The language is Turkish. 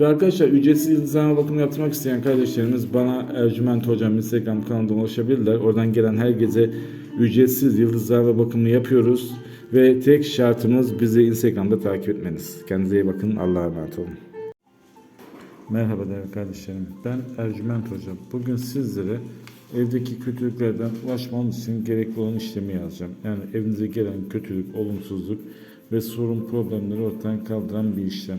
Ve arkadaşlar ücretsiz yıldızlama bakımı yaptırmak isteyen kardeşlerimiz bana Ercüment Hocam Instagram kanalından ulaşabilirler. Oradan gelen her gece ücretsiz yıldızlama bakımını yapıyoruz. Ve tek şartımız bizi Instagram'da takip etmeniz. Kendinize iyi bakın. Allah'a emanet olun. Merhaba değerli kardeşlerim. Ben Ercüment Hocam. Bugün sizlere evdeki kötülüklerden ulaşmanız için gerekli olan işlemi yazacağım. Yani evinize gelen kötülük, olumsuzluk ve sorun problemleri ortadan kaldıran bir işlem.